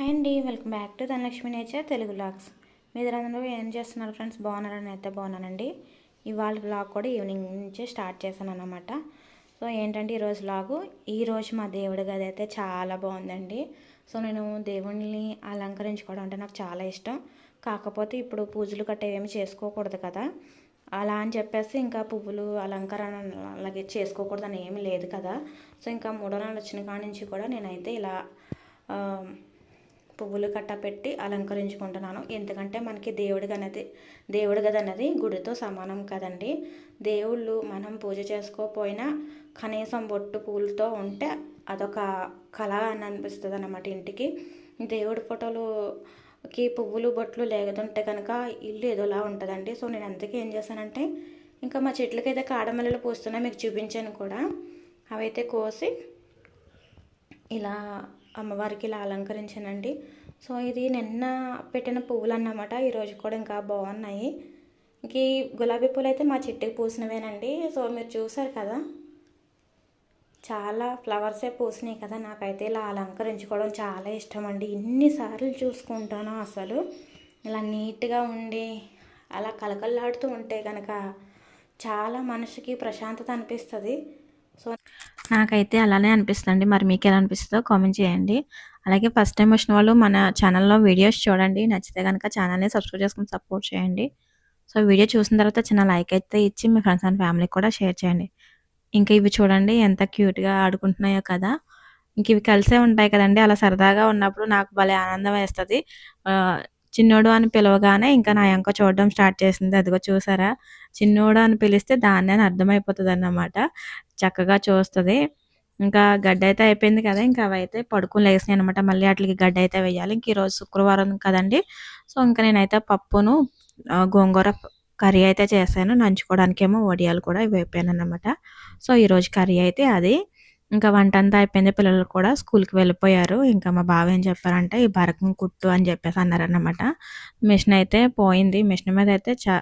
Hi అండి welcome back to Dhanalakshmi nature Telugu vlogs మీరందరూ ఏం చేస్తున్నారు ఫ్రెండ్స్? బాగున్నారని అయితే బాగున్నానండి. ఇవాళ బ్లాగ్ కూడా ఈవినింగ్ నుంచే స్టార్ట్ చేశాను అనమాట సో ఏంటంటే ఈరోజు బ్లాగు ఈరోజు మా దేవుడి గది అయితే చాలా బాగుందండి. సో నేను దేవుణ్ణి అలంకరించుకోవడం అంటే నాకు చాలా ఇష్టం. కాకపోతే ఇప్పుడు పూజలు గట్ట ఏమి చేసుకోకూడదు కదా. అలా అని చెప్పేసి ఇంకా పువ్వులు అలంకరణ అలాగే చేసుకోకూడదని ఏమి లేదు కదా. సో ఇంకా మూడో నెలలు వచ్చిన కాడి నుంచి కూడా నేనైతే ఇలా పువ్వులు కట్ట పెట్టి అలంకరించుకుంటున్నాను. ఎందుకంటే మనకి దేవుడి గనది దేవుడి గది అన్నది గుడితో సమానం కదండి. దేవుళ్ళు మనం పూజ చేసుకోకపోయినా కనీసం బొట్టు పూలతో ఉంటే అదొక కళ అని అనిపిస్తుంది అన్నమాట ఇంటికి. దేవుడి ఫోటోలుకి పువ్వులు బొట్లు లేకుంటే కనుక ఇల్లు ఏదోలా ఉంటుందండి. సో నేను అందుకే ఏం చేశానంటే ఇంకా మా చెట్లకైతే కాడమల్లెలు పూస్తున్నాయి మీకు చూపించాను కూడా. అవైతే కోసి ఇలా అమ్మవారికి ఇలా అలంకరించానండి. సో ఇది నిన్న పెట్టిన పువ్వులు అన్నమాట ఈరోజు కూడా ఇంకా బాగున్నాయి. ఇంక ఈ గులాబీ పూలు అయితే మా చెట్టుకి పూసినవేనండి. సో మీరు చూసారు కదా? చాలా ఫ్లవర్సే పూసినాయి కదా. నాకైతే ఇలా అలంకరించుకోవడం చాలా ఇష్టం అండి ఇన్నిసార్లు చూసుకుంటాను అసలు. ఇలా నీట్గా ఉండి అలా కలకల్లాడుతూ ఉంటే కనుక చాలా మనసుకి ప్రశాంతత అనిపిస్తుంది. సో నాకైతే అలానే అనిపిస్తుంది మరి మీకు ఎలా అనిపిస్తుందో కామెంట్ చేయండి. అలాగే ఫస్ట్ టైం వచ్చిన వాళ్ళు మన ఛానల్లో వీడియోస్ చూడండి. నచ్చితే కనుక ఛానల్ని సబ్స్క్రైబ్ చేసుకుని సపోర్ట్ చేయండి. సో వీడియో చూసిన తర్వాత చిన్న లైక్ అయితే ఇచ్చి మీ ఫ్రెండ్స్ అండ్ ఫ్యామిలీకి కూడా షేర్ చేయండి. ఇంకా ఇవి చూడండి ఎంత క్యూట్గా ఆడుకుంటున్నాయో కదా. ఇంక ఇవి కలిసే ఉంటాయి కదండి. అలా సరదాగా ఉన్నప్పుడు నాకు భలే ఆనందం వేస్తుంది. చిన్నోడు అని పిలవగానే ఇంకా నా ఎంక చూడడం స్టార్ట్ చేసింది. అదిగో చూసారా? చిన్నోడు అని పిలిస్తే దాన్ని అని అర్థమైపోతుంది అన్నమాట చక్కగా చూస్తుంది. ఇంకా గడ్డ అయితే అయిపోయింది కదా ఇంకా అవి అయితే పడుకుని లేసినాయి అనమాట మళ్ళీ వాటికి గడ్డ అయితే వేయాలి. ఇంక ఈరోజు శుక్రవారం కదండి. సో ఇంకా నేనైతే పప్పును గోంగూర కర్రీ అయితే చేశాను. నంచుకోవడానికేమో వడియాలు కూడా వేపాను అనమాట సో ఈరోజు కర్రీ అయితే అది. ఇంకా వంట అంతా అయిపోయింది. పిల్లలు కూడా స్కూల్కి వెళ్ళిపోయారు. ఇంకా మా బావ ఏం చెప్పారంటే ఈ బరకం కుట్టు అని చెప్పేసి అన్నారన్నమాట. మిషన్ అయితే పోయింది. మిషన్ మీద అయితే చా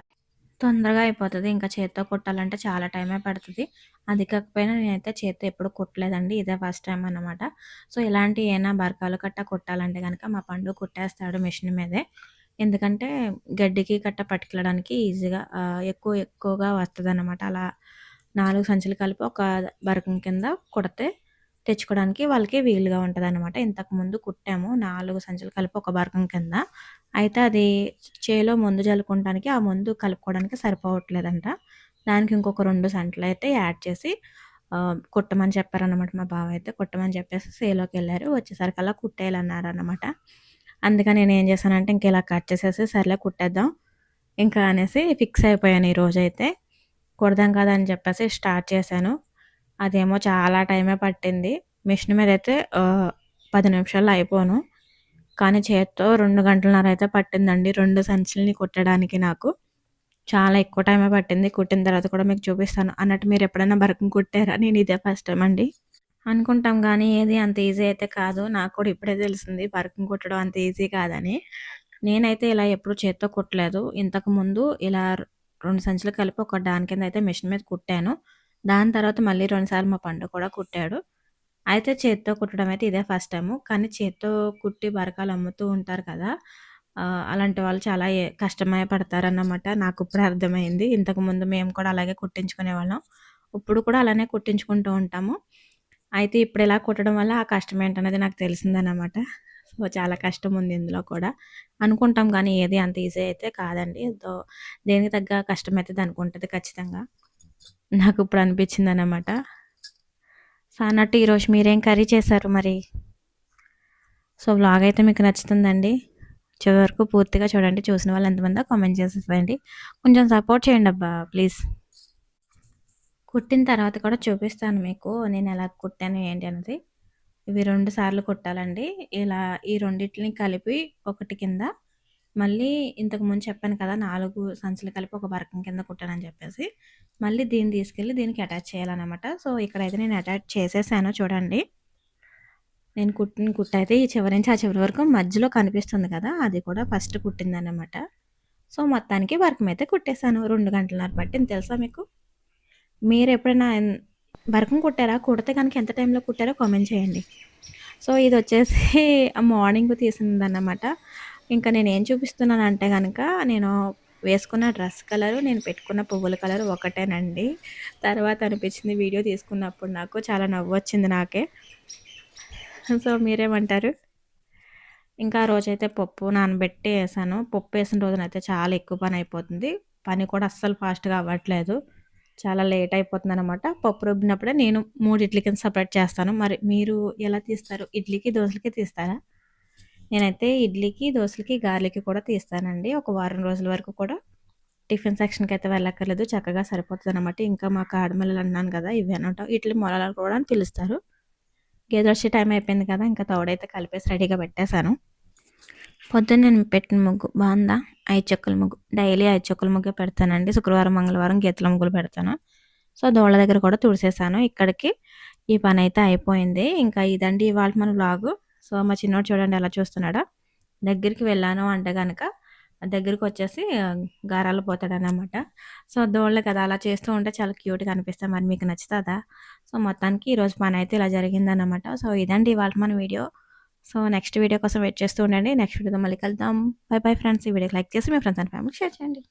తొందరగా అయిపోతుంది. ఇంకా చేత్తో కుట్టాలంటే చాలా టైమే పడుతుంది. అది కాకపోయినా నేనైతే చేత్తో ఎప్పుడు కుట్టలేదండి. ఇదే ఫస్ట్ టైం అన్నమాట. సో ఇలాంటి ఏమైనా బరకాలు కట్ట కుట్టాలంటే కనుక మా పండు కుట్టేస్తాడు మిషన్ మీదే. ఎందుకంటే గడ్డికి కట్ట పట్టుకెళ్ళడానికి ఈజీగా ఎక్కువ ఎక్కువగా వస్తుంది అనమాట అలా నాలుగు సంచులు కలిపి ఒక బరకం కింద కుడితే తెచ్చుకోవడానికి వాళ్ళకి వీలుగా ఉంటుంది అనమాట ఇంతకుముందు కుట్టాము నాలుగు సంచులు కలిపి ఒక బరకం కింద. అయితే అది చేలో మందు చల్లుకోవడానికి ఆ మందు కలుపుకోవడానికి సరిపోవట్లేదంట. దానికి ఇంకొక రెండు సంచులు అయితే యాడ్ చేసి కుట్టమని చెప్పారనమాట మా బావ అయితే. కుట్టమని చెప్పేసి సేలోకి వెళ్ళారు. వచ్చేసరికి అలా కుట్టేయాలన్నారు అనమాట అందుకని నేను ఏం చేశానంటే ఇంక ఇలా కట్ చేసేసి సర్లే కుట్టేద్దాం ఇంకా అనేసి ఫిక్స్ అయిపోయాను ఈ రోజైతే. కుడదాం కదా అని చెప్పేసి స్టార్ట్ చేశాను. అదేమో చాలా టైమే పట్టింది. మిషన్ మీద అయితే పది నిమిషాల్లో అయిపోను. కానీ చేత్తో రెండు గంటలన్నర అయితే పట్టిందండి. రెండు సంచుల్ని కుట్టడానికి నాకు. చాలా ఎక్కువ టైమే పట్టింది. కుట్టిన తర్వాత కూడా మీకు చూపిస్తాను. అన్నట్టు మీరు ఎప్పుడైనా బరకం కుట్టారా? నేను ఇదే ఫస్ట్ టైం అండి. అనుకుంటాం కానీ ఏది అంత ఈజీ అయితే కాదు. నాకు కూడా ఇప్పుడే తెలిసింది బరకం కుట్టడం అంత ఈజీ కాదని. నేనైతే ఇలా ఎప్పుడు చేత్తో కుట్టలేదు. ఇంతకు ముందు ఇలా రెండు సంచులు కలిపి ఒక దాని కింద అయితే మిషన్ మీద కుట్టాను. దాని తర్వాత మళ్ళీ రెండుసార్లు మా పండు కూడా కుట్టాడు. అయితే చేత్తో కుట్టడం అయితే ఇదే ఫస్ట్ టైము. కానీ చేత్తో కుట్టి బరకాలు అమ్ముతూ ఉంటారు కదా అలాంటి వాళ్ళు చాలా ఏ- పడతారన్నమాట నాకు ఇప్పుడు అర్థమైంది. ఇంతకుముందు మేము కూడా అలాగే కుట్టించుకునే వాళ్ళం. ఇప్పుడు కూడా అలానే కుట్టించుకుంటూ ఉంటాము. అయితే ఇప్పుడు ఇలా కుట్టడం వల్ల ఆ కష్టం ఏంటనేది నాకు తెలిసిందన్నమాట. చాలా కష్టం ఉంది ఇందులో కూడా. అనుకుంటాం కానీ ఏది అంత ఈజీ అయితే కాదండి. దేనికి తగ్గ కష్టం అయితే దానికి ఉంటుంది ఖచ్చితంగా. నాకు ఇప్పుడు అనిపించింది అన్నమాట సో అన్నట్టు ఈరోజు మీరేం కర్రీ చేశారు మరి? సో బ్లాగ్ అయితే మీకు నచ్చుతుందండి. చివరి వరకు పూర్తిగా చూడండి. చూసిన వాళ్ళు ఎంతమందో కామెంట్ చేసేసేయండి. కొంచెం సపోర్ట్ చేయండి అబ్బా ప్లీజ్. కుట్టిన తర్వాత కూడా చూపిస్తాను మీకు. నేను ఎలా కుట్టాను ఏంటి అనేది ఇవి రెండు సార్లు కుట్టాలండి. ఇలా ఈ రెండింటిని కలిపి ఒకటి కింద మళ్ళీ ఇంతకు ముందు చెప్పాను కదా నాలుగు సంచులు కలిపి ఒక బరకం కింద కుట్టానని చెప్పేసి మళ్ళీ దీన్ని తీసుకెళ్ళి దీనికి అటాచ్ చేయాలన్నమాట. సో ఇక్కడైతే నేను అటాచ్ చేసేసాను చూడండి. నేను కుట్టిన కుట్ట అయితే ఈ చివరి నుంచి ఆ చివరి వరకు మధ్యలో కనిపిస్తుంది కదా అది కూడా ఫస్ట్ కుట్టిందన్నమాట. సో మొత్తానికి వర్కం అయితే కుట్టేశాను. రెండు గంటలన్నర పట్టింది తెలుసా మీకు? మీరు ఎప్పుడైనా బరకం కుట్టారా? కుడితే కనుక ఎంత టైంలో కుట్టారో కామెంట్ చేయండి. సో ఇది వచ్చేసి మార్నింగ్ తీసిందన్నమాట. ఇంకా నేను ఏం చూపిస్తున్నాను అంటే కనుక నేను వేసుకున్న డ్రెస్ కలరు నేను పెట్టుకున్న పువ్వుల కలర్ ఒకటేనండి. తర్వాత అనిపించింది వీడియో తీసుకున్నప్పుడు నాకు చాలా నవ్వు వచ్చింది నాకే. సో మీరేమంటారు? ఇంకా ఆ రోజైతే పప్పు నానబెట్టి వేసాను పప్పు వేసిన రోజునైతే చాలా ఎక్కువ పని అయిపోతుంది. పని కూడా అస్సలు ఫాస్ట్గా అవ్వట్లేదు. చాలా లేట్ అయిపోతుంది అనమాట పప్పు రుబ్బినప్పుడే నేను మూడు ఇడ్లీ కింద సపరేట్ చేస్తాను. మరి మీరు ఎలా తీస్తారు? ఇడ్లీకి దోశలకి తీస్తారా? నేనైతే ఇడ్లీకి దోశలకి గార్లికి కూడా తీస్తానండి. ఒక వారం రోజుల వరకు కూడా టిఫిన్ సెక్షన్కి అయితే వెళ్ళక్కర్లేదు. చక్కగా సరిపోతుంది అనమాట ఇంకా మా కాడమల్లలు అన్నాను కదా ఇవి అనమాట. ఇడ్లీ మొలలు కూడా అని పిలుస్తారు. గేదె వచ్చే టైం అయిపోయింది కదా ఇంకా తోడైతే కలిపేసి రెడీగా పెట్టేశాను. పొద్దున్న నేను పెట్టిన ముగ్గు బాగుందా? ఐదు చెక్కల ముగ్గు. డైలీ ఐదు చెక్కల ముగ్గే పెడతానండి. శుక్రవారం మంగళవారం గీతల ముగ్గులు పెడతాను. సో దోళ్ళ దగ్గర కూడా తుడిసేసాను. ఇక్కడికి ఈ పని అయితే అయిపోయింది. ఇంకా ఇదండి ఇవాళ మన వ్లాగు సో మా చిన్నోడు చూడండి ఎలా చూస్తున్నాడా. దగ్గరికి వెళ్ళాను అంటే కనుక దగ్గరికి వచ్చేసి గారాలు పోతాడనమాట సో దోళ్ళు కదా అలా చేస్తూ ఉంటే చాలా క్యూట్గా అనిపిస్తాయి. మరి మీకు నచ్చుతుందా? సో మొత్తానికి ఈరోజు పని అయితే ఇలా జరిగిందనమాట సో ఇదండి ఇవాళ మన వీడియో. సో నెక్స్ట్ వీడియో కోసం వెయిట్ చేస్తూ ఉండండి. నెక్స్ట్ వీడియోతో మళ్ళీ కలుద్దాం. Bye bye friends. ఈ వీడియోకి లైక్ చేసి మీ ఫ్రెండ్స్ అండ్ ఫ్యామిలీ షేర్ చేయండి.